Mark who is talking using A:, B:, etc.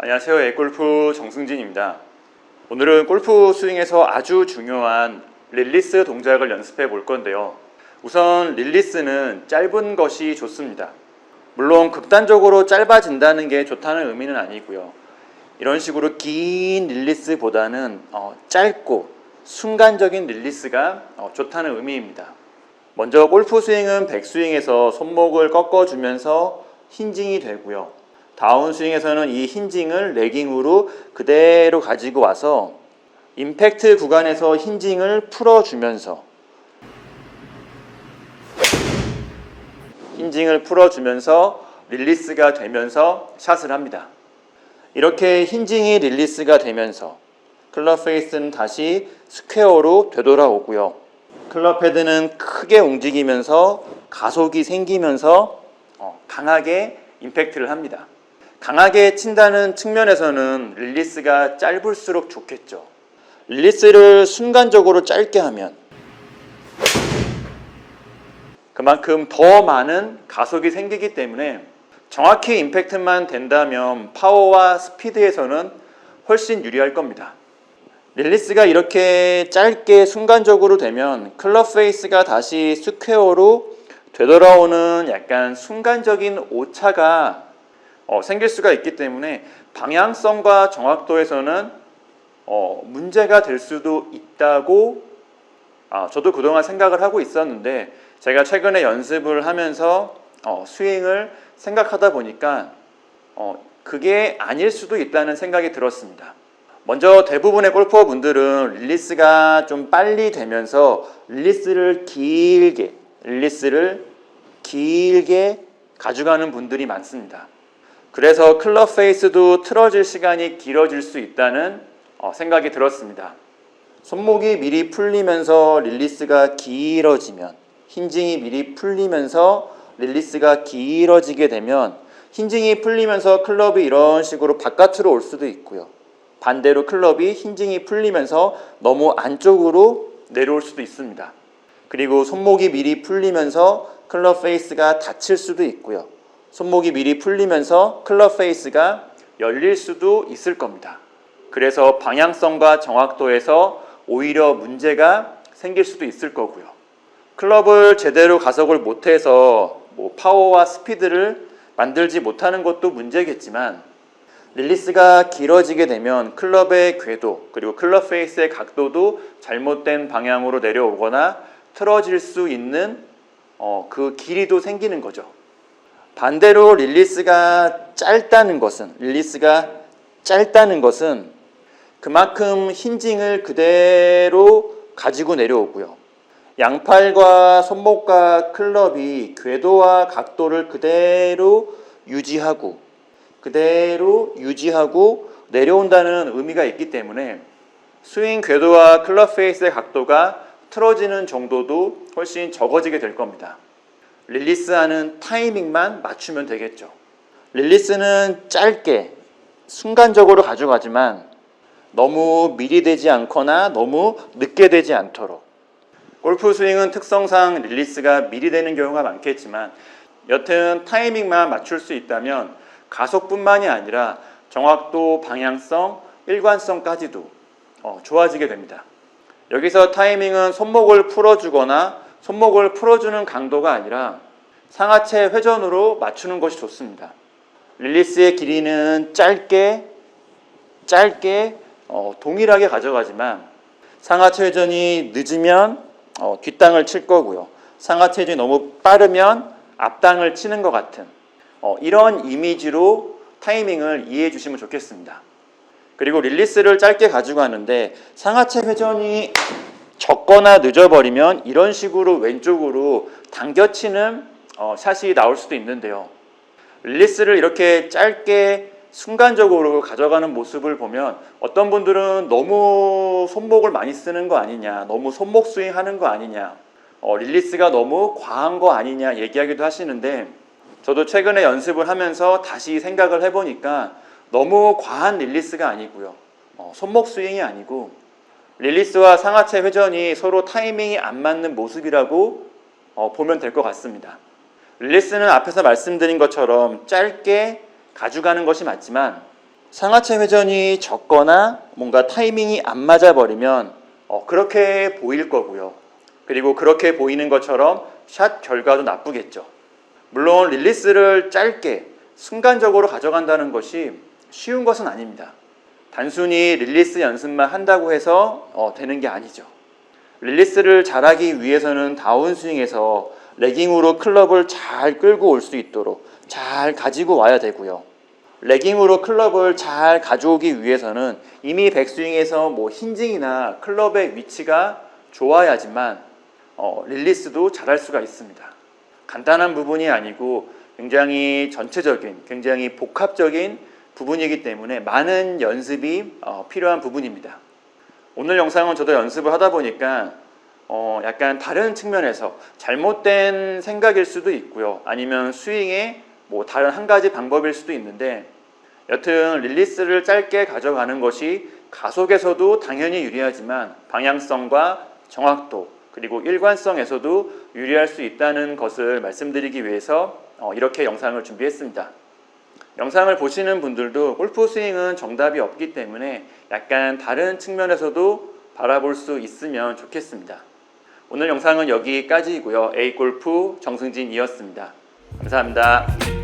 A: 안녕하세요. 에골프 정승진입니다. 오늘은 골프 스윙에서 아주 중요한 릴리스 동작을 연습해 볼 건데요. 우선 릴리스는 짧은 것이 좋습니다. 물론 극단적으로 짧아진다는 게 좋다는 의미는 아니고요. 이런 식으로 긴 릴리스보다는 어, 짧고 순간적인 릴리스가 어, 좋다는 의미입니다. 먼저 골프 스윙은 백스윙에서 손목을 꺾어주면서 힌징이 되고요. 다운 스윙에서는 이 힌징을 레깅으로 그대로 가지고 와서 임팩트 구간에서 힌징을 풀어주면서 힌징을 풀어주면서 릴리스가 되면서 샷을 합니다. 이렇게 힌징이 릴리스가 되면서 클럽 페이스는 다시 스퀘어로 되돌아오고요. 클럽 헤드는 크게 움직이면서 가속이 생기면서 어, 강하게 임팩트를 합니다. 강하게 친다는 측면에서는 릴리스가 짧을수록 좋겠죠. 릴리스를 순간적으로 짧게 하면 그만큼 더 많은 가속이 생기기 때문에 정확히 임팩트만 된다면 파워와 스피드에서는 훨씬 유리할 겁니다. 릴리스가 이렇게 짧게 순간적으로 되면 클럽 페이스가 다시 스퀘어로 되돌아오는 약간 순간적인 오차가 어, 생길 수가 있기 때문에 방향성과 정확도에서는 어, 문제가 될 수도 있다고 아, 저도 그동안 생각을 하고 있었는데 제가 최근에 연습을 하면서 어, 스윙을 생각하다 보니까 어, 그게 아닐 수도 있다는 생각이 들었습니다. 먼저 대부분의 골퍼 분들은 릴리스가 좀 빨리 되면서 릴리스를 길게 릴리스를 길게 가져가는 분들이 많습니다. 그래서 클럽 페이스도 틀어질 시간이 길어질 수 있다는 어, 생각이 들었습니다. 손목이 미리 풀리면서 릴리스가 길어지면 힌징이 미리 풀리면서 릴리스가 길어지게 되면 힌징이 풀리면서 클럽이 이런 식으로 바깥으로 올 수도 있고요. 반대로 클럽이 힌징이 풀리면서 너무 안쪽으로 내려올 수도 있습니다. 그리고 손목이 미리 풀리면서 클럽 페이스가 닫힐 수도 있고요. 손목이 미리 풀리면서 클럽 페이스가 열릴 수도 있을 겁니다. 그래서 방향성과 정확도에서 오히려 문제가 생길 수도 있을 거고요. 클럽을 제대로 가속을 못해서 뭐 파워와 스피드를 만들지 못하는 것도 문제겠지만 릴리스가 길어지게 되면 클럽의 궤도 그리고 클럽 페이스의 각도도 잘못된 방향으로 내려오거나 틀어질 수 있는 어, 그 길이도 생기는 거죠. 반대로 릴리스가 짧다는 것은 릴리스가 짧다는 것은 그만큼 힌징을 그대로 가지고 내려오고요. 양팔과 손목과 클럽이 궤도와 각도를 그대로 유지하고 그대로 유지하고 내려온다는 의미가 있기 때문에 스윙 궤도와 클럽 페이스의 각도가 틀어지는 정도도 훨씬 적어지게 될 겁니다. 릴리스하는 타이밍만 맞추면 되겠죠. 릴리스는 짧게 순간적으로 가져가지만 너무 미리 되지 않거나 너무 늦게 되지 않도록 골프 스윙은 특성상 릴리스가 미리 되는 경우가 많겠지만 여튼 타이밍만 맞출 수 있다면 가속뿐만이 아니라 정확도, 방향성, 일관성까지도 어, 좋아지게 됩니다. 여기서 타이밍은 손목을 풀어주거나 손목을 풀어주는 강도가 아니라 상하체 회전으로 맞추는 것이 좋습니다. 릴리스의 길이는 짧게 짧게 어, 동일하게 가져가지만 상하체 회전이 늦으면 어, 뒷땅을 칠 거고요. 상하체 회전이 너무 빠르면 앞땅을 치는 것 같은 어, 이런 이미지로 타이밍을 이해해 주시면 좋겠습니다. 그리고 릴리스를 짧게 가지고 가는데 상하체 회전이 적거나 늦어버리면 이런 식으로 왼쪽으로 당겨치는 어, 샷이 나올 수도 있는데요. 릴리스를 이렇게 짧게 순간적으로 가져가는 모습을 보면 어떤 분들은 너무 손목을 많이 쓰는 거 아니냐, 너무 손목 스윙 하는 거 아니냐, 어, 릴리스가 너무 과한 거 아니냐 얘기하기도 하시는데 저도 최근에 연습을 하면서 다시 생각을 해보니까 너무 과한 릴리스가 아니고요. 어, 손목 스윙이 아니고 릴리스와 상하체 회전이 서로 타이밍이 안 맞는 모습이라고 어, 보면 될 것 같습니다. 릴리스는 앞에서 말씀드린 것처럼 짧게 가져가는 것이 맞지만 상하체 회전이 적거나 뭔가 타이밍이 안 맞아 버리면 어, 그렇게 보일 거고요. 그리고 그렇게 보이는 것처럼 샷 결과도 나쁘겠죠. 물론 릴리스를 짧게 순간적으로 가져간다는 것이 쉬운 것은 아닙니다. 단순히 릴리스 연습만 한다고 해서 어, 되는 게 아니죠. 릴리스를 잘하기 위해서는 다운스윙에서 레깅으로 클럽을 잘 끌고 올 수 있도록 잘 가지고 와야 되고요. 레깅으로 클럽을 잘 가져오기 위해서는 이미 백스윙에서 뭐 힌징이나 클럽의 위치가 좋아야지만 어, 릴리스도 잘할 수가 있습니다. 간단한 부분이 아니고 굉장히 전체적인, 굉장히 복합적인 부분이기 때문에 많은 연습이 어, 필요한 부분입니다. 오늘 영상은 저도 연습을 하다 보니까 어, 약간 다른 측면에서 잘못된 생각일 수도 있고요. 아니면 스윙의 뭐 다른 한 가지 방법일 수도 있는데 여튼 릴리스를 짧게 가져가는 것이 가속에서도 당연히 유리하지만 방향성과 정확도 그리고 일관성에서도 유리할 수 있다는 것을 말씀드리기 위해서 어, 이렇게 영상을 준비했습니다. 영상을 보시는 분들도 골프 스윙은 정답이 없기 때문에 약간 다른 측면에서도 바라볼 수 있으면 좋겠습니다. 오늘 영상은 여기까지이고요. A 골프 정승진이었습니다. 감사합니다.